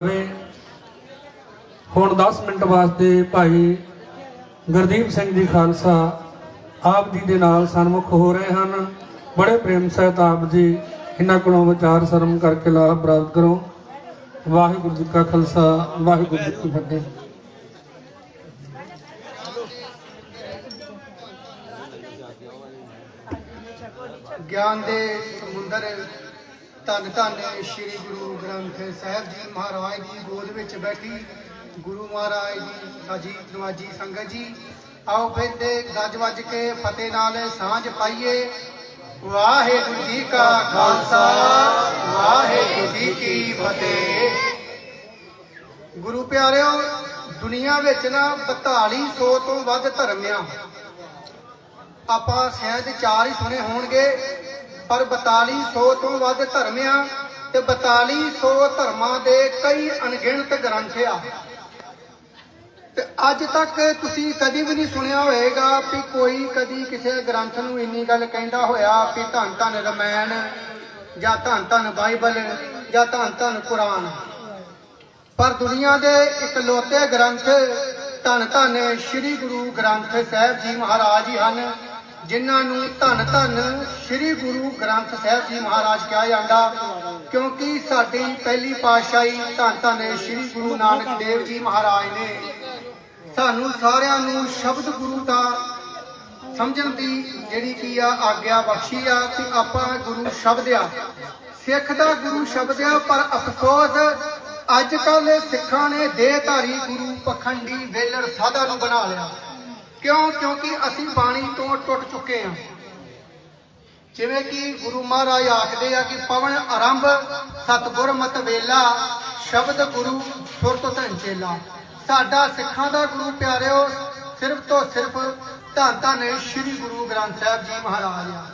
ਵੇ ਹੁਣ 10 ਮਿੰਟ ਵਾਸਤੇ ਭਾਈ ਗੁਰਦੀਪ ਸਿੰਘ ਜੀ ਖਾਲਸਾ ਆਪ ਜੀ ਦੇ ਨਾਲ ਸਨਮੁਖ ਹੋ ਰਹੇ ਹਨ। ਬੜੇ ਪ੍ਰੇਮ ਸਹਿਤ ਆਪ ਜੀ ਇਹਨਾਂ ਕੋਲੋਂ ਵਿਚਾਰ ਸਰਮ ਕਰਕੇ ਲਾਭ ਪ੍ਰਾਪਤ ਕਰੋ। ਵਾਹਿਗੁਰੂ ਜੀ ਕਾ ਖਾਲਸਾ, ਵਾਹਿਗੁਰੂ ਜੀ ਕੀ ਫਤਿਹ। ਗਿਆਨ ਦੇ ਸਮੁੰਦਰ ਧੰਨ ਧੰਨ ਸ੍ਰੀ ਗੁਰੂ ਗ੍ਰੰਥ ਸਾਹਿਬ ਜੀ ਮਹਾਰਾਜ ਦੀ ਗੋਦ ਵਿੱਚ ਬੈਠੀ ਗੁਰੂ ਮਹਾਰਾਜ ਦੀ ਸਾਜੀ ਨਵਾਜੀ ਸੰਗਤ ਜੀ। ਆਓ ਫਿਰ ਗੱਜ ਵੱਜ ਕੇ ਫਤਿਹ ਨਾਲ ਸਾਂਝ ਪਾਈਏ। ਵਾਹਿਗੁਰੂ ਜੀ ਕਾ ਖਾਲਸਾ, ਵਾਹਿਗੁਰੂ ਜੀ ਕੀ ਫਤਿਹ। ਗੁਰੂ ਪਿਆਰਿਓ, ਦੁਨੀਆ ਵਿੱਚ ਨਾ 4200 ਤੋਂ ਵੱਧ ਧਰਮ ਆ। ਆਪਾਂ ਸ਼ਾਇਦ ਚਾਰ ਹੀ ਸੁਣੇ ਹੋਣਗੇ। ਪਰ 4200 ਤੋਂ ਵੱਧ ਧਰਮ ਆ ਤੇ 4200 ਧਰਮਾਂ ਦੇ ਕਈ ਅਣਗਿਣਤ ਗ੍ਰੰਥ ਆ ਤੇ ਅੱਜ ਤੱਕ ਤੁਸੀਂ ਕਦੀ ਵੀ ਨਹੀਂ ਸੁਣਿਆ ਹੋਵੇਗਾ ਕਿ ਕੋਈ ਕਦੀ ਕਿਸੇ ਗ੍ਰੰਥ ਨੂੰ ਇੰਨੀ ਗੱਲ ਕਹਿੰਦਾ ਹੋਇਆ ਕਿ ਧੰਨ ਧੰਨ ਰਮਾਇਣ ਜਾਂ ਧੰਨ ਧੰਨ ਬਾਈਬਲ ਜਾਂ ਧੰਨ ਧੰਨ ਕੁਰਾਨ। ਪਰ ਦੁਨੀਆ ਦੇ ਇਕਲੌਤੇ ਗ੍ਰੰਥ ਧੰਨ ਧੰਨ ਸ੍ਰੀ ਗੁਰੂ ਗ੍ਰੰਥ ਸਾਹਿਬ ਜੀ ਮਹਾਰਾਜ ਹੀ ਹਨ। ਜਿਨ੍ਹਾਂ ਨੂੰ ਧੰਨ ਧੰਨ ਸ੍ਰੀ ਗੁਰੂ ਗ੍ਰੰਥ ਸਾਹਿਬ ਜੀ ਮਹਾਰਾਜ ਕਿਹਾ ਜਾਂਦਾ, ਕਿਉਂਕਿ ਸਾਡੀ ਪਹਿਲੀ ਪਾਤਸ਼ਾਹੀ ਧੰਨ ਧੰਨ ਸ੍ਰੀ ਗੁਰੂ ਨਾਨਕ ਦੇਵ ਜੀ ਮਹਾਰਾਜ ਨੇ ਸਾਨੂੰ ਸਾਰਿਆਂ ਨੂੰ ਸ਼ਬਦ ਗੁਰੂ ਦਾ ਸਮਝਣ ਦੀ ਜਿਹੜੀ ਕੀ ਆ, ਆਗਿਆ ਬਖਸ਼ੀ ਆ ਕਿ ਆਪਾਂ ਗੁਰੂ ਸ਼ਬਦ ਆ ਸਿੱਖ ਦਾ ਗੁਰੂ ਸ਼ਬਦ ਆ ਪਰ ਅਫਸੋਸ ਅੱਜ ਕੱਲ ਸਿੱਖਾਂ ਨੇ ਦੇਹਧਾਰੀ ਗੁਰੂ ਪਖੰਡੀ ਵੇਲੜ ਸਾਧਾ ਨੂੰ ਬਣਾ ਲਿਆ। ਕਿਉਂ? ਕਿਉਂਕਿ ਅਸੀਂ ਬਾਣੀ ਤੋਂ ਟੁੱਟ ਚੁੱਕੇ ਹਾਂ। ਜਿਵੇਂ ਕਿ ਗੁਰੂ ਮਹਾਰਾਜ ਆਖਦੇ ਆ ਕਿ ਪਵਨ ਆਰੰਭ ਸਤਗੁਰ ਮਤ ਵੇਲਾ, ਸ਼ਬਦ ਗੁਰੂ ਸੁਰਤ ਧਨ ਸਾਡਾ ਸਿੱਖਾਂ ਦਾ ਗੁਰੂ ਪਿਆਰਿਓ, ਸਿਰਫ ਤੋਂ ਸਿਰਫ ਧੰਨ ਧੰਨ ਸ੍ਰੀ ਗੁਰੂ ਗ੍ਰੰਥ ਸਾਹਿਬ ਜੀ ਮਹਾਰਾਜ ਆ।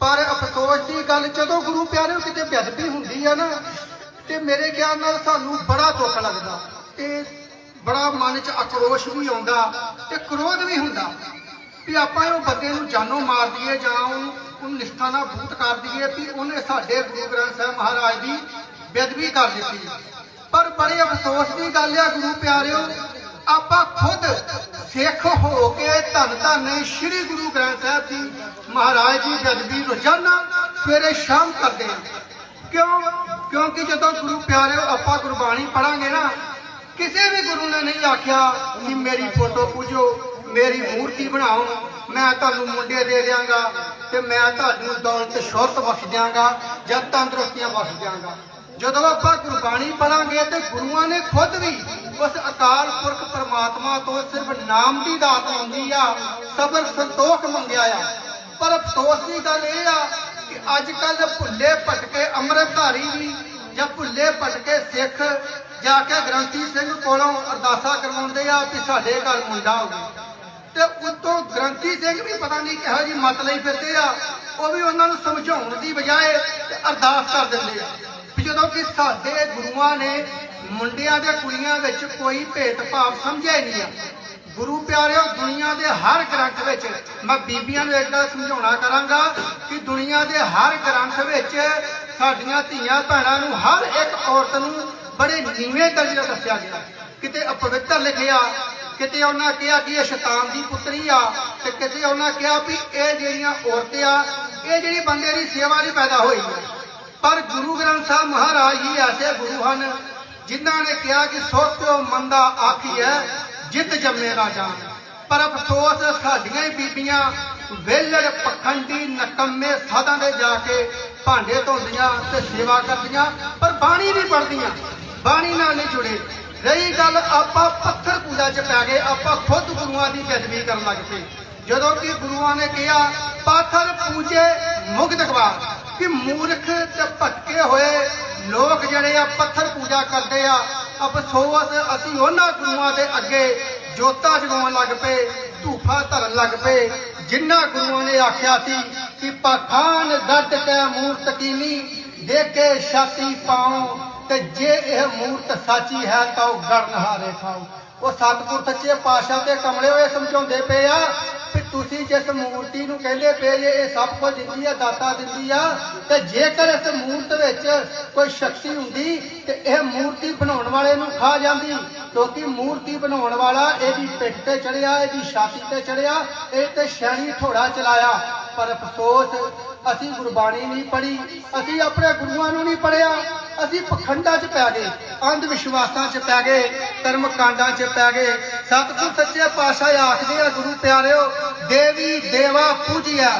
ਪਰ ਅਫਸੋਸ ਦੀ ਗੱਲ, ਜਦੋਂ ਗੁਰੂ ਪਿਆਰਿਓ ਕਿਤੇ ਬੇਅਦਬੀ ਹੁੰਦੀ ਆ ਨਾ, ਤੇ ਮੇਰੇ ਖਿਆਲ ਨਾਲ ਸਾਨੂੰ ਬੜਾ ਦੁੱਖ ਲੱਗਦਾ। ਤੇ ਬੜਾ ਮਨ 'ਚ ਆਕਰੋਸ਼ ਵੀ ਆਉਂਦਾ ਤੇ ਕ੍ਰੋਧ ਵੀ ਹੁੰਦਾ ਵੀ ਆਪਾਂ ਉਹ ਬੰਦੇ ਨੂੰ ਜਾਨੋਂ ਮਾਰ ਦਈਏ ਜਾਂ ਉਹਨੂੰ ਨਿਸ਼ਠਾ ਨਾਲ ਭੂਤ ਕਰ ਦਈਏ ਵੀ ਉਹਨੇ ਸਾਡੇ ਗੁਰੂ ਗ੍ਰੰਥ ਸਾਹਿਬ ਮਹਾਰਾਜ ਦੀ ਬੇਅਦਬੀ ਕਰ ਦਿੱਤੀ। ਪਰ ਬੜੇ ਅਫਸੋਸ ਦੀ ਗੱਲ ਆ ਗੁਰੂ ਪਿਆਰਿਓ, ਆਪਾਂ ਖੁਦ ਸਿੱਖ ਹੋ ਕੇ ਧੰਨ ਧੰਨ ਸ੍ਰੀ ਗੁਰੂ ਗ੍ਰੰਥ ਸਾਹਿਬ ਜੀ ਮਹਾਰਾਜ ਦੀ ਬੇਅਦਬੀ ਰੋਜ਼ਾਨਾ ਸਵੇਰੇ ਸ਼ਾਮ ਕਰਦੇ ਹਾਂ ਕਿਉਂ? ਕਿਉਂਕਿ ਜਦੋਂ ਗੁਰੂ ਪਿਆਰਿਓ ਆਪਾਂ ਗੁਰਬਾਣੀ ਪੜਾਂਗੇ ਨਾ ਕਿਸੇ ਵੀ ਗੁਰੂ ਨੇ ਨਹੀਂ ਆਖਿਆ ਕਿ ਮੇਰੀ ਫੋਟੋ ਪੂਜੋ, ਮੇਰੀ ਮੂਰਤੀ ਬਣਾਓ। ਮੈਂ ਤੁਹਾਨੂੰ ਮੁੰਡੇ ਦੇ ਦਿਆਂਗਾ ਤੇ ਮੈਂ ਤੁਹਾਨੂੰ ਦੌਲਤ ਸ਼ੋਹਰਤ ਬਖਸ਼ ਦਿਆਂਗਾ ਜਾਂ ਤੰਦਰੁਸਤੀਆਂ ਬਖਸ਼ ਦਿਆਂਗਾ। ਜਦੋਂ ਆਪਾਂ ਗੁਰਬਾਣੀ ਪੜਾਂਗੇ ਤੇ ਗੁਰੂਆਂ ਨੇ ਖੁਦ ਵੀ ਉਸ ਅਕਾਲ ਪੁਰਖ ਪਰਮਾਤਮਾ ਤੋਂ ਸਿਰਫ ਨਾਮ ਦੀ ਦਾਤ ਮੰਗੀ ਆ, ਸਬਰ, ਸੰਤੋਖ ਮੰਗਿਆ ਆ। ਪਰ ਅਫਸੋਸ ਦੀ ਗੱਲ ਇਹ ਆ ਕਿ ਅੱਜ ਕੱਲ ਭੁੱਲੇ ਭਟਕੇ ਅੰਮ੍ਰਿਤਧਾਰੀ ਵੀ ਜਾਂ ਭੁੱਲੇ ਭਟਕੇ ਸਿੱਖ ਜਾ ਕੇ ਗ੍ਰੰਥੀ ਸਿੰਘ ਕੋਲੋਂ ਅਰਦਾਸਾ ਕਰਵਾਉਂਦੇ ਆ ਕਿ ਸਾਡੇ ਘਰ ਮੁੰਡਾ ਹੋਵੇ। ਤੇ ਉਤੋਂ ਗ੍ਰੰਥੀ ਸਿੰਘ ਵੀ ਪਤਾ ਨਹੀਂ ਕਿਹੋ ਜੀ ਮਤ ਲਈ ਫਿਰਦੇ ਆ, ਉਹ ਵੀ ਉਹਨਾਂ ਨੂੰ ਸਮਝਾਉਣ ਦੀ ਬਜਾਏ ਅਰਦਾਸ ਕਰ ਦਿੰਦੇ ਆ ਵੀ ਜਦੋਂ ਕਿ ਸਾਡੇ ਗੁਰੂਆਂ ਨੇ ਮੁੰਡਿਆਂ ਤੇ ਕੁੜੀਆਂ ਵਿੱਚ ਕੋਈ ਭੇਦਭਾਵ ਸਮਝਿਆ ਹੀ ਨਹੀਂ ਆ। ਗੁਰੂ ਪਿਆਰਿਓ, ਦੁਨੀਆ ਦੇ ਹਰ ਗ੍ਰੰਥ ਵਿੱਚ ਮੈਂ ਬੀਬੀਆਂ ਨੂੰ ਇੱਕ ਗੱਲ ਸਮਝਾਉਣਾ ਕਰਾਂਗਾ ਕਿ ਦੁਨੀਆ ਦੇ ਹਰ ਗ੍ਰੰਥ ਵਿੱਚ ਸਾਡੀਆਂ ਧੀਆਂ ਭੈਣਾਂ ਨੂੰ ਹਰ ਇੱਕ ਔਰਤ ਨੂੰ ਬੜੇ ਨੀਵੇਂ ਦਰਜੇ ਦਾ ਦੱਸਿਆ ਗਿਆ। ਕਿਤੇ ਅਪਵਿੱਤਰ ਲਿਖਿਆ, ਕਿਤੇ ਉਹਨਾਂ ਕਿਹਾ ਕਿ ਇਹ ਸ਼ੈਤਾਨ ਦੀ ਪੁੱਤਰੀ ਆ, ਤੇ ਕਿਤੇ ਉਹਨਾਂ ਕਿਹਾ ਵੀ ਇਹ ਜਿਹੜੀਆਂ ਔਰਤਾਂ ਆ, ਇਹ ਜਿਹੜੀ ਬੰਦੇ ਦੀ ਸੇਵਾ ਲਈ ਪੈਦਾ ਹੋਈ ਹੈ ਪਰ ਗੁਰੂ ਗ੍ਰੰਥ ਸਾਹਿਬ ਮਹਾਰਾਜ ਹੀ ਐਸੇ ਗੁਰੂ ਹਨ, ਜਿਨ੍ਹਾਂ ਨੇ ਕਿਹਾ ਕਿ ਸੋਚੋ ਮੰਦਾ ਆਖੀਐ ਜਿੱਤ ਜੰਮੇ ਰਾਜਾ ਪਰ ਅਫਸੋਸ, ਸਾਡੀਆਂ ਹੀ ਬੀਬੀਆਂ ਵੇਲੜ ਪਖੰਡੀ ਨਕੰਮੇ ਸਾਧਾਂ ਦੇ ਜਾ ਕੇ ਭਾਂਡੇ ਧੋਂਦੀਆਂ ਤੇ ਸੇਵਾ ਕਰਦੀਆਂ, ਪਰ ਬਾਣੀ ਨਹੀਂ ਪੜਦੀਆਂ ਬਾਣੀ ਨਾਲ ਨਹੀਂ ਜੁੜੇ। ਰਹੀ ਗੱਲ ਆਪਾਂ ਪੱਥਰ ਪੂਜਾ 'ਚ ਪੈ ਗਏ, ਆਪਾਂ ਖੁਦ ਗੁਰੂਆਂ ਦੀ ਬੇਅਦਬੀ ਕਰਨ ਲੱਗ ਪਏ। ਜਦੋਂ ਕਿ ਗੁਰੂਆਂ ਨੇ ਕਿਹਾ, ਪਾਥਰ ਪੂਜੇ ਮੁਗਧ ਗਵਾ ਕਿ ਮੂਰਖ ਤੇ ਭਟਕੇ ਹੋਏ ਲੋਕ ਜਿਹੜੇ ਆ ਪੱਥਰ ਪੂਜਾ ਕਰਦੇ ਆ, ਅਫਸੋਸ, ਅਸੀਂ ਉਹਨਾਂ ਗੁਰੂਆਂ ਦੇ ਅੱਗੇ ਜੋਤਾਂ ਜਗਾਉਣ ਲੱਗ ਪਏ, ਧੂਫਾ ਧਰਨ ਲੱਗ ਪਏ ਜਿਨ੍ਹਾਂ ਗੁਰੂਆਂ ਨੇ ਆਖਿਆ ਸੀ ਕਿ ਪਖਾਨ ਗੱਡ ਕੇ ਮੂਰਤ ਕੀਨੀ, ਦੇਖੇ ਛਾਤੀ ਪਾਉ ਤੇ ਜੇ ਇਹ ਮੂਰਤ ਸਾਚੀ ਹੈ ਤਾਂ ਉਹ ਗੜਨਹਾਰੇ ਖਾਓ ਉਹ ਸਤਿਗੁਰ ਸੱਚੇ ਪਾਤਸ਼ਾਹ ਤੇ ਕਮਲੇ ਹੋਏ ਸਮਝਾਉਂਦੇ ਪਏ ਆ ਕਿ ਤੁਸੀਂ ਜਿਸ ਮੂਰਤੀ ਨੂੰ ਕਹਿੰਦੇ ਪਏ ਜੇ, ਇਹ ਸਭ ਕੁਝ ਦਿੰਦੀ ਆ, ਦਾਤਾ ਦਿੰਦੀ ਆ। ਤੇ ਜੇਕਰ ਇਸ ਮੂਰਤ ਵਿੱਚ ਕੋਈ ਸ਼ਕਤੀ ਹੁੰਦੀ ਤੇ ਇਹ ਮੂਰਤੀ ਬਣਾਉਣ ਵਾਲੇ ਨੂੰ ਖਾ ਜਾਂਦੀ, ਕਿਉਂਕਿ ਮੂਰਤੀ ਬਣਾਉਣ ਵਾਲਾ ਇਹਦੀ ਪਿੱਠ ਤੇ ਚੜਿਆ, ਇਹਦੀ ਛਾਤੀ ਤੇ ਚੜਿਆ, ਇਹ ਤੇ ਸ਼ੈਣੀ ਥੋੜਾ ਚਲਾਇਆ। ਪਰ ਅਫਸੋਸ ਅਸੀਂ ਗੁਰਬਾਣੀ ਨਹੀਂ ਪੜ੍ਹੀ, ਅਸੀਂ ਆਪਣੇ ਗੁਰੂਆਂ ਨੂੰ ਨਹੀਂ ਪੜਿਆ ਅਸੀਂ ਪਖੰਡਾਂ 'ਚ ਪੈ ਗਏ ਅੰਧ ਵਿਸ਼ਵਾਸਾਂ 'ਚ ਪੈ ਗਏ ਕਰਮ ਕਾਂਡਾਂ 'ਚ ਪੈ ਗਏ। ਸਤਿਗੁਰ ਸੱਚੇ ਪਾਤਸ਼ਾਹ ਆਖਦੇ ਆ, ਗੁਰੂ ਪਿਆਰਿਓ ਦੇਵੀ ਦੇਵਾ ਪੂਜਿਆ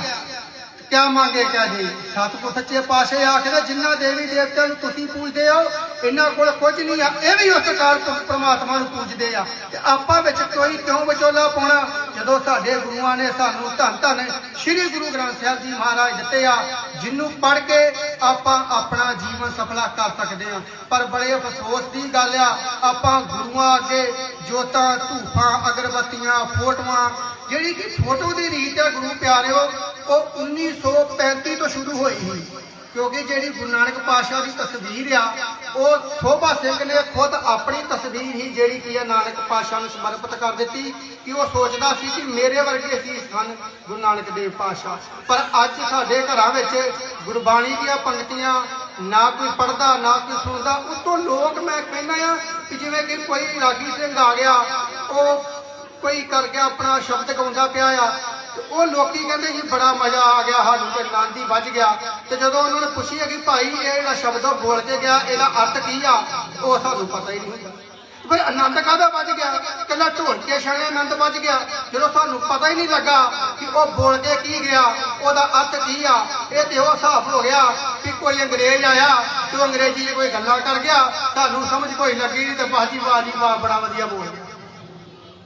ਕਿਆ ਮੰਗੇ ਕਿਆ ਜੀ? ਸਤਿਗੁਰ ਸੱਚੇ ਪਾਤਸ਼ਾਹ ਆਖਦੇ ਜਿਨ੍ਹਾਂ ਦੇਵੀ ਦੇਵਤਿਆਂ ਨੂੰ ਤੁਸੀਂ ਪੂਜਦੇ ਹੋ, ਇਹਨਾਂ ਕੋਲ ਕੁਝ ਨਹੀਂ ਆ। ਇਹ ਵੀ ਉਸ ਕਾਲ ਪ੍ਰਮਾਤਮਾ ਨੂੰ ਪੂਜਦੇ ਆ। ਤੇ ਆਪਾਂ ਵਿੱਚ ਕੋਈ ਕਿਉਂ ਵਿਚੋਲਾ ਪਾਉਣਾ? ਜਦੋਂ ਸਾਡੇ ਗੁਰੂਆਂ ਨੇ ਸਾਨੂੰ ਧੰਨ ਧੰਨ ਸ੍ਰੀ ਗੁਰੂ ਗ੍ਰੰਥ ਸਾਹਿਬ ਜੀ ਮਹਾਰਾਜ ਦਿੱਤੇ ਆ ਜਿਹਨੂੰ ਪੜ੍ਹ ਕੇ ਆਪਾਂ ਆਪਣਾ ਜੀਵਨ ਸਫਲਾ ਕਰ ਸਕਦੇ ਆ ਪਰ ਬੜੇ ਅਫਸੋਸ ਦੀ ਗੱਲ ਆ, ਆਪਾਂ ਗੁਰੂਆਂ ਅੱਗੇ ਜੋਤਾਂ ਧੂਫਾਂ ਅਗਰਬੱਤੀਆਂ, ਫੋਟੋਆਂ, ਜਿਹੜੀ ਕਿ ਫੋਟੋ ਦੀ ਰੀਤ ਹੈ ਗੁਰੂ ਪਿਆਰਿਓ ਉਹ 1935 ਤੋਂ ਸ਼ੁਰੂ ਹੋਈ ਸੀ, ਕਿਉਂਕਿ ਜਿਹੜੀ ਗੁਰੂ ਨਾਨਕ ਪਾਤਸ਼ਾਹ ਦੀ ਤਸਵੀਰ ਆ, ਉਹ ਸੋਭਾ ਸਿੰਘ ਨੇ ਖੁਦ ਆਪਣੀ ਤਸਵੀਰ ਹੀ ਜਿਹੜੀ ਕੀ ਆ ਨਾਨਕ ਪਾਤਸ਼ਾਹ ਨੂੰ ਸਮਰਪਿਤ ਕਰ ਦਿੱਤੀ, ਕਿ ਉਹ ਸੋਚਦਾ ਸੀ ਕਿ ਮੇਰੇ ਵਰਗੇ ਸੀ ਹਨ ਗੁਰੂ ਨਾਨਕ ਦੇਵ ਪਾਤਸ਼ਾਹ। ਪਰ ਅੱਜ ਸਾਡੇ ਘਰਾਂ ਵਿੱਚ ਗੁਰਬਾਣੀ ਦੀਆਂ ਪੰਕਤੀਆਂ ਨਾ ਕੋਈ ਪੜਦਾ ਨਾ ਕੋਈ ਸੁਣਦਾ, ਉਤੋਂ ਲੋਕ ਮੈਂ ਕਹਿੰਦਾ ਆ ਕਿ ਜਿਵੇਂ ਕਿ ਕੋਈ ਰਾਗੀ ਸਿੰਘ ਆ ਗਿਆ, ਉਹ ਕੋਈ ਕਰਕੇ ਆਪਣਾ ਸ਼ਬਦ ਗਾਉਂਦਾ ਪਿਆ ਆ ਤੇ ਉਹ ਲੋਕੀ ਕਹਿੰਦੇ ਜੀ, ਬੜਾ ਮਜ਼ਾ ਆ ਗਿਆ, ਸਾਨੂੰ ਤੇ ਆਨੰਦ ਹੀ ਵੱਜ ਗਿਆ। ਤੇ ਜਦੋਂ ਉਹਨਾਂ ਨੇ ਪੁੱਛਿਆ ਕਿ ਭਾਈ, ਇਹ ਜਿਹੜਾ ਸ਼ਬਦ ਬੋਲ ਕੇ ਗਿਆ, ਇਹਦਾ ਅਰਥ ਕੀ ਆ? ਉਹ ਸਾਨੂੰ ਪਤਾ ਹੀ ਨਹੀਂ ਹੁੰਦਾ ਫਿਰ ਆਨੰਦ ਕਾਹਦਾ ਵੱਜ ਗਿਆ? ਕਹਿੰਦਾ ਢੋਲਕੇ ਕੇ ਆਨੰਦ ਵੱਜ ਗਿਆ। ਜਦੋਂ ਸਾਨੂੰ ਪਤਾ ਹੀ ਨਹੀਂ ਲੱਗਾ ਕਿ ਉਹ ਬੋਲ ਕੇ ਕੀ ਗਿਆ, ਉਹਦਾ ਅਰਥ ਕੀ ਆ? ਇਹ ਤੇ ਉਹ ਹਿਸਾਬ ਹੋ ਗਿਆ ਕਿ ਕੋਈ ਅੰਗਰੇਜ਼ ਆਇਆ, ਤੇ ਉਹ ਅੰਗਰੇਜ਼ੀ 'ਚ ਕੋਈ ਗੱਲਾਂ ਕਰ ਗਿਆ। ਸਾਨੂੰ ਸਮਝ ਕੋਈ ਲੱਗੀ ਨਹੀਂ ਤੇ ਬਾਜੀ ਬਾਜੀ ਵਾਹ ਬੜਾ ਵਧੀਆ ਬੋਲ ਗਿਆ।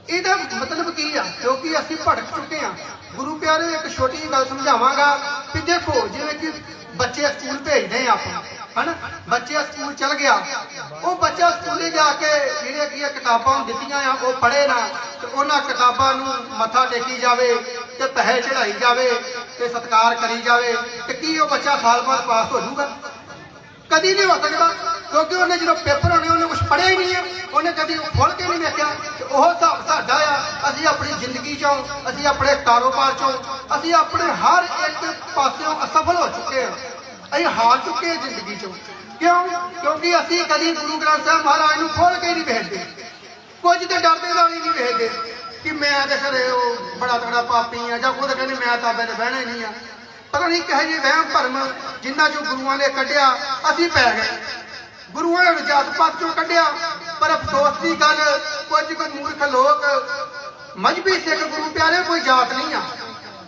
ਇਹਦਾ ਮਤਲਬ ਕੀ ਆ? ਕਿਉਂਕਿ ਅਸੀਂ ਭਟਕ ਚੁੱਕੇ ਆ। ਗੁਰੂ ਪਿਆਰੇ, ਇੱਕ ਛੋਟੀ ਜਿਹੀ ਗੱਲ ਸਮਝਾਵਾਂਗਾ ਕਿ ਦੇਖੋ, ਜਿਵੇਂ ਕਿ ਬੱਚੇ ਸਕੂਲ ਭੇਜਦੇ ਆ ਆਪਾਂ, ਹਨਾ? ਬੱਚੇ ਸਕੂਲ ਚਲ ਗਿਆ। ਉਹ ਬੱਚਾ ਸਕੂਲੇ ਜਾ ਕੇ ਜਿਹੜੇ ਕੀ ਆ ਕਿਤਾਬਾਂ ਦਿੱਤੀਆਂ ਆ, ਉਹ ਪੜ੍ਹੇ ਨਾ, ਤੇ ਉਹਨਾਂ ਕਿਤਾਬਾਂ ਨੂੰ ਮੱਥਾ ਟੇਕੀ ਜਾਵੇ, ਤੇ ਪੈਸੇ ਚੜਾਈ ਜਾਵੇ, ਤੇ ਸਤਿਕਾਰ ਕਰੀ ਜਾਵੇ, ਤੇ ਕੀ ਉਹ ਬੱਚਾ ਸਾਲ ਬਾਅਦ ਪਾਸ ਹੋ ਜਾਊਗਾ? ਕਦੀ ਨਹੀਂ ਹੋ ਸਕਦਾ, ਕਿਉਂਕਿ ਉਹਨੇ ਜਦੋਂ ਪੇਪਰ ਹੋਣੇ, ਉਹਨੇ ਕੁਝ ਪੜ੍ਹਿਆ ਹੀ ਨਹੀਂ ਹੈ ਉਹਨੇ ਕਦੀ ਖੋਲ ਕੇ ਨਹੀਂ ਵੇਖਿਆ ਤੇ ਉਹ ਹਿਸਾਬ ਸਾਡਾ ਆ, ਅਸੀਂ ਆਪਣੀ ਜ਼ਿੰਦਗੀ ਚੋਂ, ਅਸੀਂ ਆਪਣੇ ਕਾਰੋਬਾਰ ਚੋਂ, ਅਸੀਂ ਆਪਣੇ ਹਰ ਇੱਕ ਪਾਸਿਓਂ ਅਸਫਲ ਹੋ ਚੁੱਕੇ ਹਾਂ ਅਸੀਂ ਹਾਰ ਚੁੱਕੇ ਹਾਂ ਜ਼ਿੰਦਗੀ ਚੋਂ। ਕਿਉਂ? ਕਿਉਂਕਿ ਅਸੀਂ ਕਦੀ ਗੁਰੂ ਗ੍ਰੰਥ ਸਾਹਿਬ ਮਹਾਰਾਜ ਨੂੰ ਖੋਲ ਕੇ ਨਹੀਂ ਵੇਖਦੇ। ਕੁਝ ਤੇ ਡਰਦੇ ਨਾਲ ਹੀ ਨਹੀਂ ਵੇਖਦੇ ਕਿ ਮੈਂ ਤੇ ਖਰੇ ਉਹ ਬੜਾ ਤਗੜਾ ਪਾਪੀ ਆ ਜਾਂ ਉਹ ਤਾਂ ਕਹਿੰਦੇ ਮੈਂ ਤਾਂ ਬੈਠ ਬਹਿਣਾ ਨਹੀਂ ਆ। ਪਤਾ ਨਹੀਂ ਕਿਹੋ ਜਿਹੇ ਵਹਿਮ ਭਰਮ ਜਿੰਨਾ ਚੋਂ ਗੁਰੂਆਂ ਨੇ ਕੱਢਿਆ, ਅਸੀਂ ਪੈ ਗਏ। ਗੁਰੂਆਂ ਨੇ ਜਾਤ ਪਾਤ ਚੋਂ ਕੱਢਿਆ, ਪਰ ਅਫਸੋਸ ਦੀ ਗੱਲ, ਕੁਝ ਕੁ ਮੂਰਖ ਲੋਕ, ਮਜਬੀ ਸਿੱਖ ਗੁਰੂ ਪਿਆਰੇ ਕੋਈ ਜਾਤ ਨਹੀਂ ਆ।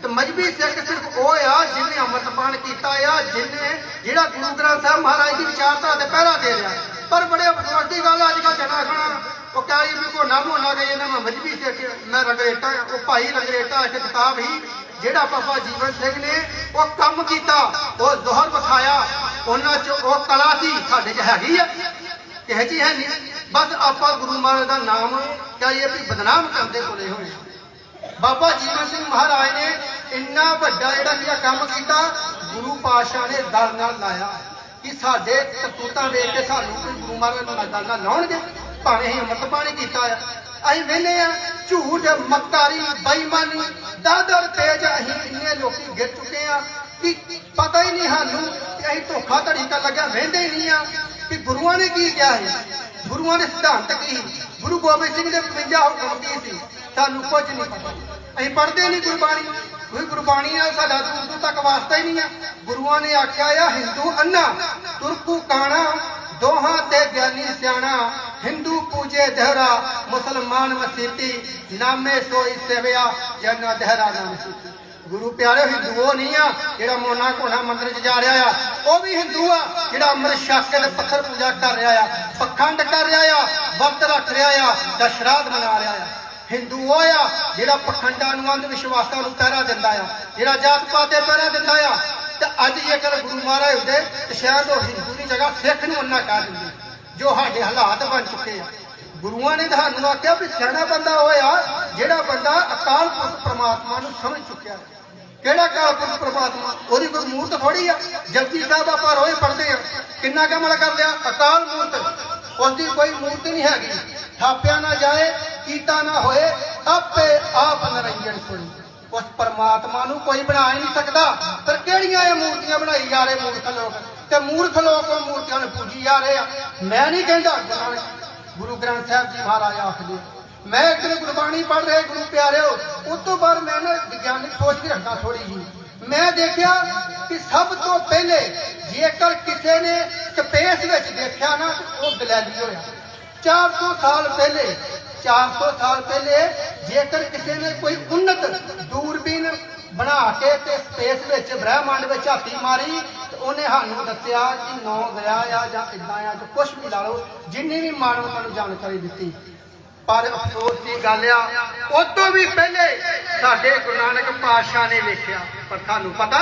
ਤੇ ਮਜਬੀ ਸਿੱਖ ਸਿਰਫ ਉਹ ਆ ਜਿਹਨੇ ਅੰਮ੍ਰਿਤਪਾਨ ਕੀਤਾ ਆ, ਜਿਹਨੇ ਜਿਹੜਾ ਗੁਰੂ ਗ੍ਰੰਥ ਸਾਹਿਬ ਮਹਾਰਾਜ ਦੀ ਵਿਚਾਰਤਾ ਤੇ ਪਹਿਰਾ ਦੇ ਰਿਹਾ ਪਰ ਬੜੇ ਅਫਸੋਸ ਦੀ ਗੱਲ ਅੱਜ ਕੱਲ੍ਹ ਜਨਾ ਖਣਾ, ਉਹ ਕਹੀ ਵੀ ਕੋ ਨਾ ਮੋਨਾ ਗਏ ਨਾ ਮੈਂ ਮਜਬੀ ਸਿੱਖ, ਮੈਂ ਰੰਗਰੇਟਾ, ਉਹ ਭਾਈ ਰੰਗਰੇਟਾ ਇੱਕ ਕਿਤਾਬ ਹੀ, ਜਿਹੜਾ ਬਾਬਾ ਜੀਵਨ ਸਿੰਘ ਨੇ ਉਹ ਕੰਮ ਕੀਤਾ, ਉਹ ਜ਼ੋਹਰ ਵਿਖਾਇਆ ਉਹਨਾਂ ਚ ਉਹ ਕਲਾ ਸੀ, ਸਾਡੇ ਚ ਹੈਗੀ ਆ। ਕਿਹ ਜੀ ਹੈ ਨਹੀਂ। ਬਸ ਆਪਾਂ ਗੁਰੂ ਮਹਾਰਾਜ ਦਾ ਨਾਮ ਕਹੀਏ ਵੀ ਬਦਨਾਮ ਕਰਦੇ ਕੋਲੇ ਹੋਏ ਬਾਬਾ ਜੀਵਨ ਸਿੰਘ ਮਹਾਰਾਜ ਨੇ ਇੰਨਾ ਵੱਡਾ ਜਿਹੜਾ ਕੀ ਕੰਮ ਕੀਤਾ, ਗੁਰੂ ਪਾਤਸ਼ਾਹ ਨੇ ਦਲ ਨਾਲ ਲਾਇਆ। ਕਿ ਸਾਡੇ ਕਰਤੂਤਾਂ ਵੇਖ ਕੇ ਸਾਨੂੰ ਗੁਰੂ ਮਹਾਰਾਜ ਨਾਲ ਦਲ ਨਾਲ ਲਾਉਣਗੇ। ਭਾਵੇਂ ਅਸੀਂ ਅੰਮ੍ਰਿਤ ਪਾਣੀ ਕੀਤਾ ਆ। ਅਸੀਂ ਵੇਲੇ ਆ। ਝੂਠ ਮੱਕਾਰੀ ਬੇਈਮਾਨੀ, ਦਾਦਰ, ਤੇਜ, ਅਸੀਂ ਇੰਨੇ ਲੋਕੀ ਗਿਰ ਚੁੱਕੇ ਆ। ਕਿ ਪਤਾ ਹੀ ਨਹੀਂ ਸਾਨੂੰ ਕਿ ਅਸੀਂ ਧੋਖਾ ਧੜੀ ਕਰ ਲੱਗਿਆ ਵੇਂਦੇ ਹੀ ਨਹੀਂ ਆ। ਕਿ ਗੁਰੂਆਂ ਨੇ ਕੀ ਕਿਹਾ ਹੈ ਗੁਰੂਆਂ ਦੇ ਸਿਧਾਂਤ ਕੀ ਸੀ? ਗੁਰੂ ਗੋਬਿੰਦ ਸਿੰਘ ਦੇ 52 ਹੁਕਮ ਕੀ ਸੀ? ਸਾਨੂੰ ਕੁਝ ਨਹੀਂ ਪਤਾ। ਅਸੀਂ ਪੜ੍ਹਦੇ ਨਹੀਂ ਗੁਰਬਾਣੀ। ਕੋਈ ਗੁਰਬਾਣੀ ਨਾਲ ਸਾਡਾ ਦੂਰ ਤੱਕ ਵਾਸਤਾ ਹੀ ਨਹੀਂ ਆ। ਗੁਰੂਆਂ ਨੇ ਆਖਿਆ ਆ, ਹਿੰਦੂ ਅੰਨਾ, ਤੁਰਕੂ ਕਾਣਾ, ਦੋਹਾਂ ਤੇ ਗਿਆਨੀ ਸਿਆਣਾ, ਹਿੰਦੂ ਪੂਜੇ ਦਹਰਾ, ਮੁਸਲਮਾਨ ਮਸੀਤੀ, ਨਾਮੇ ਸੋਈ ਸੇਵਿਆ, ਜਨ ਦਹਰਾ ਨਾਮ ਸੀਤੀ ਗੁਰੂ ਪਿਆਰੇ ਹਿੰਦੂ ਉਹ ਨਹੀਂ ਆ ਜਿਹੜਾ ਮੋਨਾ ਕੋਨਾ ਮੰਦਿਰ 'ਚ ਜਾ ਰਿਹਾ ਆ। ਉਹ ਵੀ ਹਿੰਦੂ ਆ ਜਿਹੜਾ ਅੰਮ੍ਰਿਤ ਛਕ ਕੇ ਤੇ ਪੱਥਰ ਪੂਜਾ ਕਰ ਰਿਹਾ ਆ, ਪਖੰਡ ਕਰ ਰਿਹਾ ਆ, ਵਰਤ ਰੱਖ ਰਿਹਾ ਆ ਜਾਂ ਸ਼ਰਾਧ ਮਨਾ ਰਿਹਾ ਆ। ਹਿੰਦੂ ਉਹ ਆ ਜਿਹੜਾ ਪਖੰਡਾਂ ਨੂੰ, ਅੰਧ ਵਿਸ਼ਵਾਸਾਂ ਨੂੰ ਪਹਿਰਾ ਦਿੰਦਾ ਆ, ਜਿਹੜਾ ਜਾਤ ਪਾਤ ਤੇ ਪਹਿਰਾ ਦਿੰਦਾ ਆ। ਤੇ ਅੱਜ ਜੇਕਰ ਗੁਰੂ ਮਹਾਰਾਜ ਹੁੰਦੇ ਤੇ ਸ਼ਾਇਦ ਉਹ ਹਿੰਦੂ ਦੀ ਜਗ੍ਹਾ ਸਿੱਖ ਨੂੰ ਅੰਨਾ ਕਹਿ ਦਿੰਦੇ, ਜੋ ਸਾਡੇ ਹਾਲਾਤ ਬਣ ਚੁੱਕੇ ਆ। ਗੁਰੂਆਂ ਨੇ ਤੁਹਾਨੂੰ ਆਖਿਆ ਵੀ ਸਿਆਣਾ ਬੰਦਾ ਹੋਇਆ ਜਿਹੜਾ ਬੰਦਾ ਅਕਾਲ ਪੁਰਖ ਪਰਮਾਤਮਾ ਨੂੰ ਸਮਝ ਚੁੱਕਿਆ। ਹੈ। ਕਿਹੜਾ ਅਕਾਲ ਪ੍ਰਮਾਤਮਾ? ਉਹਦੀ ਕੋਈ ਮੂਰਤ ਥੋੜੀ ਆ? ਜਪਜੀ ਸਾਹਿਬ ਆਪਾਂ ਰੋਜ਼ ਪੜ੍ਹਦੇ ਆ। ਕਿੰਨਾ ਕਮਲ ਕਰ ਲਿਆ ਅਕਾਲ ਮੂਰਤ। ਉਹਦੀ ਕੋਈ ਮੂਰਤ ਨਹੀਂ ਹੈਗੀ। ਥਾਪਿਆ ਨਾ ਜਾਏ, ਕੀਤਾ ਨਾ ਹੋਏ, ਆਪੇ ਆਪ ਨਰੰਜਨ ਸੁਣੀ। ਉਸ ਪਰਮਾਤਮਾ ਨੂੰ ਕੋਈ ਬਣਾ ਹੀ ਨਹੀਂ ਸਕਦਾ। ਪਰ ਕਿਹੜੀਆਂ ਇਹ ਮੂਰਤੀਆਂ ਬਣਾਈ ਜਾ ਰਹੇ ਮੂਰਖ ਲੋਕ? ਤੇ ਮੂਰਖ ਲੋਕ ਉਹ ਮੂਰਤੀਆਂ ਨੂੰ ਪੂਜੀ ਜਾ ਰਹੇ ਆ। ਮੈਂ ਨਹੀਂ ਕਹਿੰਦਾ ਗੁਰੂ ਗ੍ਰੰਥ ਸਾਹਿਬ ਜੀ ਮਹਾਰਾਜ ਆਖਦੇ ਮੈਂ ਇੱਕ ਦਿਨ ਗੁਰਬਾਣੀ ਪੜ੍ਹ ਰਿਹਾ ਗੁਰੂ ਪਿਆਰਿਓ, ਉਸ ਤੋਂ ਬਾਅਦ ਮੈਂ ਨਾ ਵਿਗਿਆਨਿਕ ਸੋਚ ਵੀ ਰੱਖਣਾ ਥੋੜੀ ਜੀ ਮੈਂ ਦੇਖਿਆ ਕਿ ਸਭ ਤੋਂ ਪਹਿਲੇ ਜੇਕਰ ਕਿਸੇ ਨੇ ਸਪੇਸ ਵਿੱਚ ਦੇਖਿਆ ਨਾ ਉਹ ਗਲੈਲੀ ਹੋਇਆ। 400 ਸਾਲ ਪਹਿਲੇ 400 ਸਾਲ ਪਹਿਲੇ ਜੇਕਰ ਕਿਸੇ ਨੇ ਕੋਈ ਉન્નਤ ਦੂਰਬੀਨ ਬਣਾ ਕੇ ਤੇ ਸਪੇਸ ਵਿੱਚ, ਬ੍ਰਹਿਮੰਡ ਵਿੱਚ ਹਾਥੀ ਮਾਰੀ, ਤੇ ਉਹਨੇ ਸਾਨੂੰ ਦੱਸਿਆ ਕਿ ਨੌ ਗਿਆ ਆ ਜਾਂ ਇਦਾਂ ਆ, ਜਾਂ ਕੁਝ ਵੀ ਲਾ ਲਓ, ਜਿੰਨੀ ਵੀ ਮਾਨਵਤਾ ਨੂੰ ਜਾਣਕਾਰੀ ਦਿੱਤੀ। ਪਰ ਅਫਸੋਸ ਦੀ ਗੱਲ ਆ, ਉਸ ਤੋਂ ਵੀ ਪਹਿਲੇ ਸਾਡੇ ਗੁਰੂ ਨਾਨਕ ਪਾਤਸ਼ਾਹ ਨੇ ਲਿਖਿਆ ਪਰ ਤੁਹਾਨੂੰ ਪਤਾ,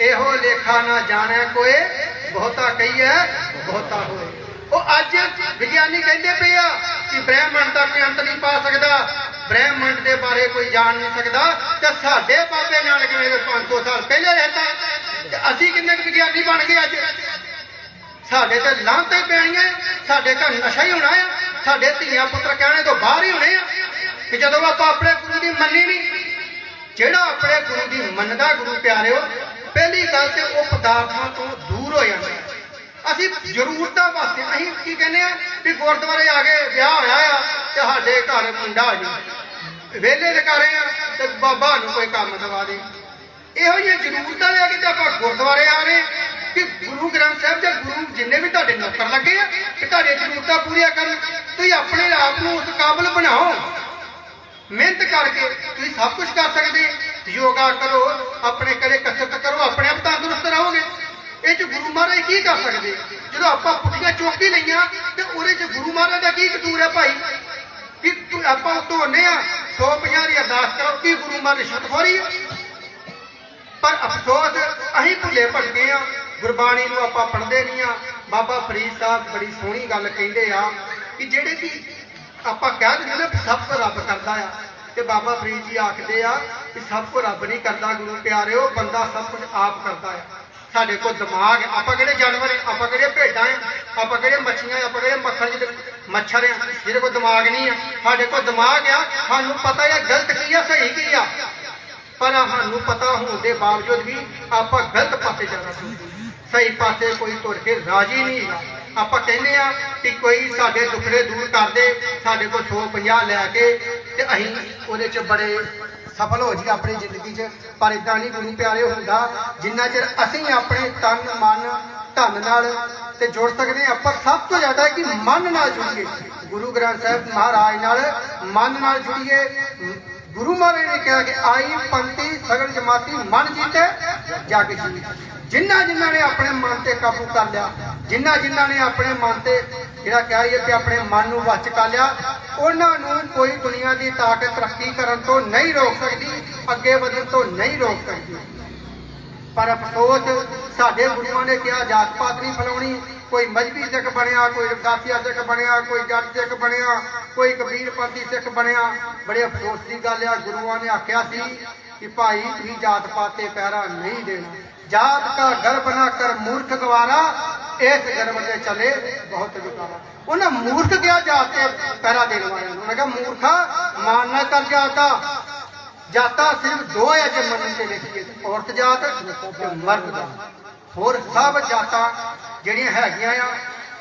ਇਹੋ ਲੇਖਾ ਨਾ ਜਾਣਿਆ ਕੋਈ, ਬਹੁਤਾ ਕਹੀਏ, ਬਹੁਤਾ ਹੋਏ। ਉਹ ਅੱਜ ਵਿਗਿਆਨੀ ਕਹਿੰਦੇ ਪਏ ਆ ਕਿ ਬ੍ਰਹਿਮੰਡ ਦਾ ਕੋਈ ਅੰਤ ਨਹੀਂ ਪਾ ਸਕਦਾ। ਬ੍ਰਹਿਮੰਡ ਦੇ ਬਾਰੇ ਕੋਈ ਜਾਣ ਨਹੀਂ ਸਕਦਾ। ਤੇ ਸਾਡੇ ਬਾਬੇ ਨਾਨਕ ਨੇ 500 ਸਾਲ ਪਹਿਲੇ ਰਹਿਤਾ, ਤੇ ਅਸੀਂ ਕਿੰਨੇ ਕੁ ਵਿਗਿਆਨੀ ਬਣ ਗਏ ਅੱਜ? ਸਾਡੇ ਤੇ ਲਾਂਤੇ ਪੈਣੀਆਂ, ਸਾਡੇ ਘਰ ਨਸ਼ਾ ਹੀ ਹੋਣਾ ਆ। ਸਾਡੇ ਧੀਆਂ ਪੁੱਤਰ ਕਹਿਣੇ ਤੋਂ ਬਾਹਰ ਹੀ ਹੋਣੇ ਆ ਕਿ ਜਦੋਂ ਆਪਾਂ ਆਪਣੇ ਗੁਰੂ ਦੀ ਮੰਨੀ ਨਹੀਂ ਜਿਹੜਾ ਆਪਣੇ ਗੁਰੂ ਦੀ ਮੰਨਦਾ ਗੁਰੂ ਪਿਆਰਿਓ, ਪਹਿਲੀ ਗੱਲ ਤੇ ਉਹ ਪਦਾਰਥਾਂ ਤੋਂ ਦੂਰ ਹੋ ਜਾਂਦਾ ਅਸੀਂ ਜ਼ਰੂਰਤਾਂ ਵਾਸਤੇ, ਅਸੀਂ ਕੀ ਕਹਿੰਦੇ ਆ ਵੀ ਗੁਰਦੁਆਰੇ ਆ ਕੇ ਵਿਆਹ ਹੋਇਆ ਆ ਤੇ ਸਾਡੇ ਘਰ ਮੁੰਡਾ ਆ ਜੀ। ਵੇਲੇ ਦੇ ਘਰੇ ਆ ਤੇ ਬਾਬਾ ਨੂੰ ਕੋਈ ਕੰਮ ਦਵਾ ਦੇ। ਇਹੋ ਜਿਹੀਆਂ ਜ਼ਰੂਰਤਾਂ ਲੈ ਕੇ ਤੇ ਆਪਾਂ ਗੁਰਦੁਆਰੇ ਆ ਰਹੇ ਕਿ ਗੁਰੂ ਗ੍ਰੰਥ ਸਾਹਿਬ ਦੇ ਗੁਰੂ ਜਿੰਨੇ ਵੀ ਤੁਹਾਡੇ ਨੌਕਰ ਲੱਗੇ ਆ ਕਿ ਤੁਹਾਡੀਆਂ ਜ਼ਰੂਰਤਾਂ ਪੂਰੀਆਂ ਕਰਨ, ਤੁਸੀਂ ਆਪਣੇ ਆਪ ਨੂੰ ਉਸ ਕਾਬਲ ਬਣਾਓ। ਮਿਹਨਤ ਕਰਕੇ ਤੁਸੀਂ ਸਭ ਕੁਝ ਕਰ ਸਕਦੇ, ਯੋਗਾ ਕਰੋ, ਆਪਣੇ ਕਰੇ ਕਸਰਤ ਕਰੋ, ਆਪਣੇ ਆਪ ਤੰਦਰੁਸਤ ਰਹੋਗੇ। ਇਹ ਚ ਗੁਰੂ ਮਹਾਰਾਜ ਕੀ ਕਰ ਸਕਦੇ? ਜਦੋਂ ਆਪਾਂ ਪੁੱਠੀਆਂ ਚੌਕੀ ਲਈਆਂ, ਤੇ ਉਹਦੇ ਚ ਗੁਰੂ ਮਹਾਰਾਜ ਦਾ ਕੀ ਕਸੂਰ ਹੈ ਭਾਈ? ਕਿ ਆਪਾਂ ਧੋਨੇ ਆ 150 ਦੀ ਅਰਦਾਸ ਕਰੋ ਕੀ ਗੁਰੂ ਮਹਾਰਾਜ ਰਿਸ਼ਵਤਖੋਰੀ ਹੈ। ਪਰ ਅਫਸੋਸ, ਅਸੀਂ ਭੁੱਲੇ ਭਟਕੇ ਆ। ਗੁਰਬਾਣੀ ਨੂੰ ਆਪਾਂ ਪੜ੍ਹਦੇ ਨਹੀਂ ਆ। ਬਾਬਾ ਫਰੀਦ ਸਾਹਿਬ ਬੜੀ ਸੋਹਣੀ ਗੱਲ ਕਹਿੰਦੇ ਆ ਕਿ ਜਿਹੜੇ ਵੀ ਆਪਾਂ ਕਹਿ ਦਿੰਦੇ ਨੇ ਸਭ ਕੁਝ ਰੱਬ ਕਰਦਾ ਆ, ਤੇ ਬਾਬਾ ਫਰੀਦ ਜੀ ਆਖਦੇ ਆ ਕਿ ਸਭ ਕੁਝ ਰੱਬ ਨਹੀਂ ਕਰਦਾ ਗੁਰੂ ਪਿਆਰਿਓ, ਬੰਦਾ ਸਭ ਕੁਝ ਆਪ ਕਰਦਾ ਆ। ਸਾਡੇ ਕੋਲ ਦਿਮਾਗ ਆਪਾਂ ਕਿਹੜੇ ਜਾਨਵਰ ਹੈ ਆਪਾਂ ਕਿਹੜੇ ਭੇਡਾਂ ਹੈ ਆਪਾਂ ਕਿਹੜੇ ਮੱਛੀਆਂ ਆਪਾਂ ਕਿਹੜੇ ਮੱਖਣ ਜਿਹੜੇ ਮੱਛਰ ਆ? ਜਿਹਦੇ ਕੋਲ ਦਿਮਾਗ ਨਹੀਂ ਆ। ਸਾਡੇ ਕੋਲ ਦਿਮਾਗ ਆ। ਸਾਨੂੰ ਪਤਾ ਆ ਗਲਤ ਕੀ ਆ, ਸਹੀ ਕੀ ਆ। ਪਰ ਸਾਨੂੰ ਪਤਾ ਹੋਣ ਦੇ ਬਾਵਜੂਦ ਵੀ ਆਪਾਂ ਗਲਤ ਪਾਸੇ ਜਾਣਾ ਚਾਹੁੰਦੇ ਸਹੀ ਪਾਸੇ ਕੋਈ ਤੁਰ ਕੇ ਰਾਜੀ ਨਹੀਂ। ਆਪਾਂ ਕਹਿੰਦੇ ਆ ਕਿ ਕੋਈ ਸਾਡੇ ਦੁੱਖੜੇ ਦੂਰ ਕਰ ਦੇ, ਸਾਡੇ ਕੋਲ 150 ਲੈ ਕੇ ਤੇ ਅਸੀਂ ਉਹਦੇ 'ਚ ਬੜੇ ਸਫਲ ਹੋ ਜੀ ਆਪਣੀ ਜ਼ਿੰਦਗੀ 'ਚ। ਪਰ ਇਦਾਂ ਨਹੀਂ ਗੁਰੂ ਪਿਆਰੇ ਹੁੰਦਾ, ਜਿੰਨਾ ਚਿਰ ਅਸੀਂ ਆਪਣੇ ਤਨ, ਮਨ, ਧਨ ਨਾਲ ਤੇ ਜੁੜ ਸਕਦੇ ਹਾਂ ਪਰ ਸਭ ਤੋਂ ਜ਼ਿਆਦਾ ਕਿ ਮਨ ਨਾਲ ਜੁੜੀਏ। ਗੁਰੂ ਗ੍ਰੰਥ ਸਾਹਿਬ ਮਹਾਰਾਜ ਨਾਲ ਮਨ ਨਾਲ ਜੁੜੀਏ। ਗੁਰੂ ਮਹਾਰਾਜ ਨੇ ਕਿਹਾ ਕਿ ਆਈ ਪੰਥੀ ਸਗਲ ਜਮਾਤੀ ਮਨ ਜੀਤੇ, ਜਗ ਜੀ ਜਿਨ੍ਹਾਂ ਜਿਨ੍ਹਾਂ ਨੇ ਆਪਣੇ ਮਨ ਤੇ ਕਾਬੂ ਕਰ ਲਿਆ ਜਿਨ੍ਹਾਂ ਜਿਨ੍ਹਾਂ ਨੇ ਆਪਣੇ ਮਨ ਤੇ ਜਿਹੜਾ ਕਹਿ ਲਈਏ ਕਿ ਆਪਣੇ ਮਨ ਨੂੰ ਵੱਚ ਕਰ ਲਿਆ, ਉਹਨਾਂ ਨੂੰ ਕੋਈ ਦੁਨੀਆ ਦੀ ਤਾਕਤ ਤਰੱਕੀ ਕਰਨ ਤੋਂ ਨਹੀਂ ਰੋਕ ਸਕਦੀ, ਅੱਗੇ ਵਧਣ ਤੋਂ ਨਹੀਂ ਰੋਕ ਸਕਦੀ। ਪਰ ਅਫਸੋਸ, ਸਾਡੇ ਗੁਰੂਆਂ ਨੇ ਕਿਹਾ, ਜਾਤ ਪਾਤ ਨਹੀਂ ਫਲਾਉਣੀ, ਕੋਈ ਮਜਬੀ ਸਿੱਖ ਬਣਿਆ, ਕੋਈ ਰਵਦਾਸੀਆ ਸਿੱਖ ਬਣਿਆ, ਕੋਈ ਜੱਟ ਸਿੱਖ ਬਣਿਆ, ਕੋਈ ਕਬੀਰਪੰਥੀ ਸਿੱਖ ਬਣਿਆ। ਬੜੇ ਅਫਸੋਸ ਦੀ ਗੱਲ ਆ, ਗੁਰੂਆਂ ਨੇ ਆਖਿਆ ਸੀ ਕਿ ਭਾਈ, ਤੁਸੀਂ ਜਾਤ ਪਾਤ ਤੇ ਪਹਿਰਾ ਨਹੀਂ ਦੇਣਾ। ਜਾਤ ਕਾ ਗਰਭ ਨਾ ਕਰ ਮੂਰਖ ਗਵਾਰਾ, ਇਸ ਗਰਮ ਦੇ ਚਲੇ ਬਹੁਤ ਵਿਕਾਰਾ ਉਹਨਾਂ ਮੂਰਖ ਕਿਹਾ ਜਾਤ ਤੇ ਪਹਿਰਾ ਦੇਣ ਵਾਲਿਆਂ ਨੂੰ। ਮੈਂ ਕਿਹਾ, ਮੂਰਖਾ, ਮਾਨ ਨਾ ਕਰ ਜਾਤਾ ਜਾਤਾਂ ਸਿਰਫ ਦੋ ਹੈ ਜੇ ਮੰਨਣ ਤੇ ਲਿਖੀਏ ਔਰਤ ਜਾਤ, ਤੇ ਮਰਦ ਜਾਤ। ਹੋਰ ਸਭ ਜਾਤਾਂ ਜਿਹੜੀਆਂ ਹੈਗੀਆਂ ਆ,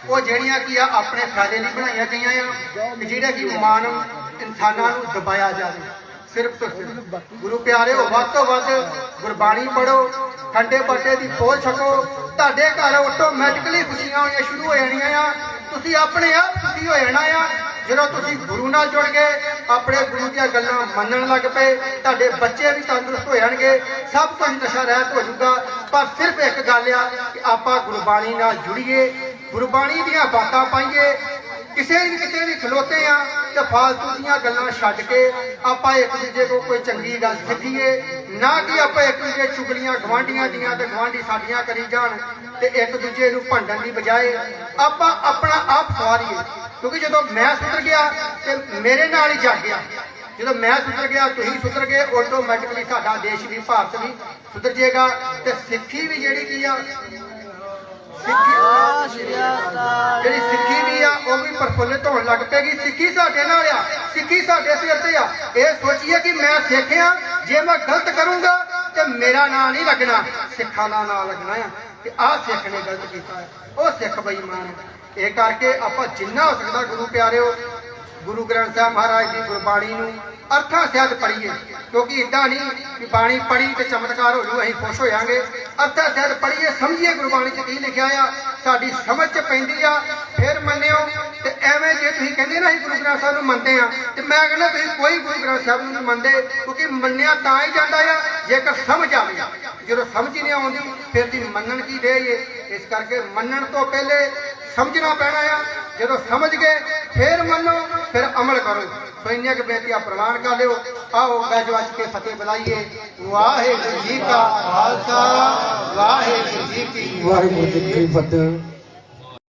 ਉਹ ਜਿਹੜੀਆਂ ਕੀ ਆ, ਆਪਣੇ ਫਾਇਦੇ ਲਈ ਬਣਾਈਆਂ ਗਈਆਂ ਆ ਕਿ ਜਿਹੜੇ ਕਿ ਮਾਨਵ ਇਨਸਾਨਾਂ ਨੂੰ ਦਬਾਇਆ ਜਾਵੇ। ਸਿਰਫ ਤੋਂ ਸਿਰਫ ਗੁਰੂ ਪਿਆਰਿਓ ਵੱਧ ਤੋਂ ਵੱਧ ਗੁਰਬਾਣੀ ਪੜੋ ਠੰਡੇ ਬੱਟੇ ਦੀ ਪੋਲ ਛਕੋ। ਤੁਹਾਡੇ ਘਰ ਆਟੋਮੈਟਿਕਲੀ ਖੁਸ਼ੀਆਂ ਹੋਣੀਆਂ ਸ਼ੁਰੂ ਹੋ ਜਾਣੀਆਂ ਆ। ਤੁਸੀਂ ਆਪਣੇ ਆਪ ਖੁਸ਼ੀ ਹੋ ਜਾਣਾ ਆ, ਜਦੋਂ ਤੁਸੀਂ ਗੁਰੂ ਨਾਲ ਜੁੜ ਗਏ, ਆਪਣੇ ਗੁਰੂ ਦੀਆਂ ਗੱਲਾਂ ਮੰਨਣ ਲੱਗ ਪਏ, ਤੁਹਾਡੇ ਬੱਚੇ ਵੀ ਤੰਦਰੁਸਤ ਹੋ ਜਾਣਗੇ, ਸਭ ਕੁਝ ਨਸ਼ਾ ਰਹਿਤ ਹੋ ਜਾਊਗਾ। ਪਰ ਸਿਰਫ ਇੱਕ ਗੱਲ ਆ ਕਿ ਆਪਾਂ ਗੁਰਬਾਣੀ ਨਾਲ ਜੁੜੀਏ, ਗੁਰਬਾਣੀ ਦੀਆਂ ਬਾਤਾਂ ਪਾਈਏ ਖਲੋਤੇ ਆ ਤੇ ਫਾਲਤੂ ਦੀਆਂ ਗੱਲਾਂ ਛੱਡ ਕੇ ਆਪਾਂ ਇੱਕ ਦੂਜੇ ਕੋਲ ਕੋਈ ਚੰਗੀ ਗੱਲ ਸਿੱਖੀਏ। ਨਾ ਕਿ ਆਪਾਂ ਇੱਕ ਦੂਜੇ ਚੁਗਲੀਆਂ ਗਵਾਂਢੀਆਂ ਦੀਆਂ ਤੇ ਗਵਾਂਢੀ ਸਾਡੀਆਂ ਕਰੀ ਜਾਣ ਤੇ ਇੱਕ ਦੂਜੇ ਨੂੰ ਭੰਡਣ ਦੀ ਬਜਾਏ ਆਪਾਂ ਆਪਣਾ ਆਪ ਸਵਾਰੀਏ। ਕਿਉਂਕਿ ਜਦੋਂ ਮੈਂ ਸੁਧਰ ਗਿਆ ਤੇ ਮੇਰੇ ਨਾਲ ਹੀ ਜਗ ਗਿਆ। ਜਦੋਂ ਮੈਂ ਸੁਧਰ ਗਿਆ ਤੁਸੀਂ ਸੁਧਰ ਗਏ ਆਟੋਮੈਟਿਕਲੀ ਸਾਡਾ ਦੇਸ਼ ਵੀ ਭਾਰਤ ਵੀ ਸੁਧਰ ਜਾਏਗਾ ਤੇ ਸਿੱਖੀ ਵੀ ਜਿਹੜੀ ਕੀ ਆ? ਸਿੱਖੀ ਜਿਹੜੀ ਸਿੱਖੀ ਪ੍ਰਫੁੱਲਿਤ ਹੋਣ ਲੱਗ ਪਏਗੀ, ਸਿੱਖੀ ਸਾਡੇ ਨਾਲ ਆ, ਸਿੱਖੀ ਸਾਡੇ ਸਿਰ ਤੇ ਆ। ਇਹ ਸੋਚੀਏ ਕਿ ਮੈਂ ਸਿੱਖਿਆ, ਜੇ ਮੈਂ ਗਲਤ ਕਰੂੰਗਾ, ਤੇ ਮੇਰਾ ਨਾਂ ਨਹੀਂ ਲੱਗਣਾ। ਸਿੱਖਾਂ ਦਾ ਨਾਂ ਲੱਗਣਾ ਆ ਕਿ ਆਹ ਸਿੱਖ ਨੇ ਗਲਤ ਕੀਤਾ ਹੈ ਉਹ ਸਿੱਖ ਬੇਈਮਾਨ ਹੈ ਇਹ ਕਰਕੇ ਆਪਾਂ ਜਿੰਨਾ ਹੋ ਸਕਦਾ ਗੁਰੂ ਪਿਆਰਿਓ, ਗੁਰੂ ਗ੍ਰੰਥ ਸਾਹਿਬ ਮਹਾਰਾਜ ਦੀ ਗੁਰਬਾਣੀ ਨੂੰ ਅਰਥਾਂ ਸਹਿਤ ਪੜ੍ਹੀਏ। ਕਿਉਂਕਿ ਇਦਾਂ ਨਹੀਂ ਕਿ ਬਾਣੀ ਪੜ੍ਹੀ ਤੇ ਚਮਤਕਾਰ ਹੋ ਜੂ, ਅਸੀਂ ਖੁਸ਼ ਹੋ ਜਾਾਂਗੇ ਅਰਥਾਂ ਸਹਿਤ ਪੜ੍ਹੀਏ, ਸਮਝੀਏ ਗੁਰਬਾਣੀ 'ਚ ਕੀ ਲਿਖਿਆ ਆ। ਸਾਡੀ ਸਮਝ 'ਚ ਪੈਂਦੀ ਆ। ਫਿਰ ਮੰਨਿਓ ਤੇ ਐਵੇਂ ਜੇ ਤੁਸੀਂ ਕਹਿੰਦੇ ਨਾ ਅਸੀਂ ਗੁਰੂ ਗ੍ਰੰਥ ਸਾਹਿਬ ਨੂੰ ਮੰਨਦੇ ਆ ਤੇ ਮੈਂ ਕਹਿੰਦਾ ਤੁਸੀਂ ਕੋਈ ਗੁਰੂ ਗ੍ਰੰਥ ਸਾਹਿਬ ਨੂੰ ਨਹੀਂ ਮੰਨਦੇ ਕਿਉਂਕਿ ਮੰਨਿਆ ਤਾਂ ਹੀ ਜਾਂਦਾ ਆ ਜੇਕਰ ਸਮਝ ਆਵੇ ਜਦੋਂ ਸਮਝ ਹੀ ਨਹੀਂ ਆਉਂਦੀ ਫਿਰ ਤੁਸੀਂ ਮੰਨਣ ਕੀ ਦੇ ਇਸ ਕਰਕੇ ਮੰਨਣ ਤੋਂ ਪਹਿਲੇ ਸਮਝਣਾ ਪੈਣਾ ਆ। ਜਦੋਂ ਸਮਝ ਗਏ ਫਿਰ ਮੰਨੋ ਫਿਰ ਅਮਲ ਕਰੋ। ਸੋ ਇੰਨੀਆਂ ਕਿ ਬੇਨਤੀਆਂ ਪ੍ਰਵਾਨ ਕਰ ਲਿਓ। ਆਓ ਗੱਜ ਵੱਜ ਕੇ ਫਤਿਹ ਬੁਲਾਈਏ। ਵਾਹਿਗੁਰੂ ਜੀ ਕਾ ਖਾਲਸਾ ਵਾਹਿਗੁਰੂ ਜੀ ਕੀ ਵਾਹਿਗੁਰੂ ਜੀ ਕੀ ਫਤਿਹ।